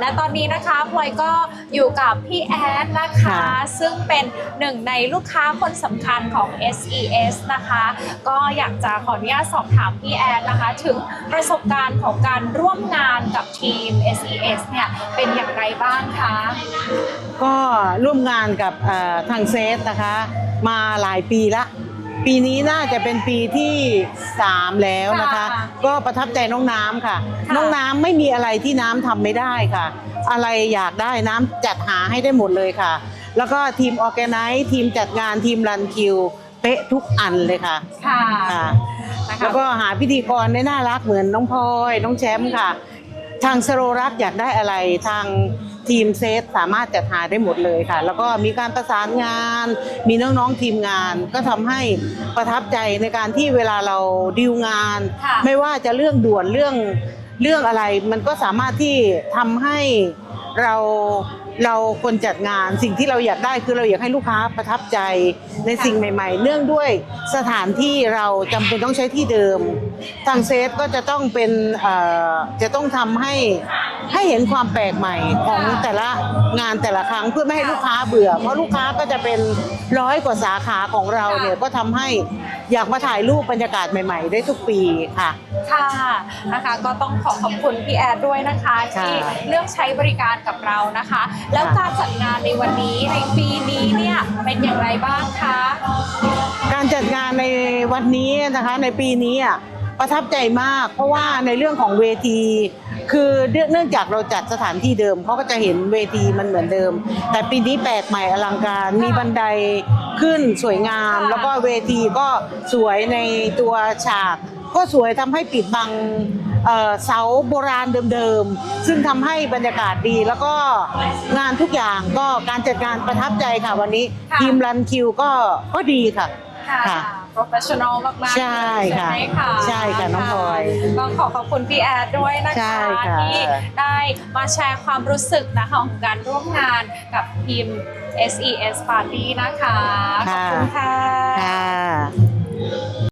และตอนนี้นะคะพลอยก็อยู่กับพี่แอดนะคะค่ะซึ่งเป็นหนึ่งในลูกค้าคนสำคัญของ SES นะคะ ก็อยากจะขออนุญาตสอบถามพี่แอดนะคะ ถึงประสบการณ์ของการร่วมงานกับทีม SES เนี่ยเป็นอย่างไรบ้างคะ ก็ร่วมงานกับเอ่อทางเซสนะคะ มาหลายปีละ ปีนี้น่าจะเป็นปีที่ 3 แล้วนะคะ ค่ะก็ประทับใจน้องน้ำค่ะ ค่ะ น้องน้ำไม่มีอะไรที่น้ำทำไม่ได้ค่ะ อะไรอยากได้น้ำจัดหาให้ได้หมดเลยค่ะ แล้วก็ทีมออแกไนซ์ทีมจัดงานทีมรันคิว เป๊ะทุกอันเลยค่ะค่ะค่ะ นะคะ แล้วก็หาพิธีกรได้น่ารักเหมือนน้องพลอยน้องแชมป์ค่ะ ทางสโรรักอยากได้อะไรทางทีมเซตสามารถจัดหาได้หมดเลยค่ะ แล้วก็มีการประสานงาน มีน้องๆทีมงาน ก็ทำให้ประทับใจในการที่เวลาเราดีลงานค่ะไม่ว่าจะเรื่องด่วนเรื่องเรื่องอะไร มันก็สามารถที่ทำให้ เราเราคนจัดงานสิ่งที่เราอยากได้คือเราอยากให้ลูกค้าประทับใจในสิ่งใหม่ ๆ เนื่องด้วยสถานที่เราจำเป็นต้องใช้ที่เดิม ทางเซฟก็จะต้องเป็นเอ่อจะต้องทำให้ให้เห็นความแปลกใหม่ของแต่ละงานแต่ละครั้งเพื่อไม่ให้ลูกค้าเบื่อ เพราะลูกค้าก็จะเป็นร้อยกว่าสาขาของเราเนี่ยก็ทำให้อยากมาถ่ายรูปบรรยากาศใหม่ ๆ ได้ทุกปีค่ะ ค่ะนะคะ ก็ต้องขอขอบคุณพี่แอดด้วยนะคะค่ะที่เลือกใช้บริการกับเรานะคะ แล้วการจัดงานในวันนี้ในปีนี้เนี่ยเป็นอย่างไรบ้างคะการจัดงานในวันนี้นะคะในปีนี้อะประทับใจมาก เพราะว่าในเรื่องของเวที คือเนื่องจากเราจัดสถานที่เดิมเขาก็จะเห็นเวทีมันเหมือนเดิม แต่ปีนี้แปลกใหม่อลังการมีบันไดขึ้นสวยงาม แล้วก็เวทีก็สวยในตัวฉาก ก็สวยทำให้ปิดบังเอ่อเสาโบราณเดิมๆ ซึ่งทำให้บรรยากาศดีแล้วก็งานทุกอย่างก็การจัดงานประทับใจค่ะวันนี้ค่ะทีมรันคิวก็ก็ดีค่ะค่ะค่ะ professional มากๆใช่ค่ะใช่ไหมคะใช่ค่ะน้องพลอยก็ขอขอบคุณพี่แอดด้วยนะใช่คะค่ะที่ได้มาแชร์ความรู้สึกนะคะของการร่วมงานกับทีม SES Party นะคะ ขอบคุณค่ะค่ะ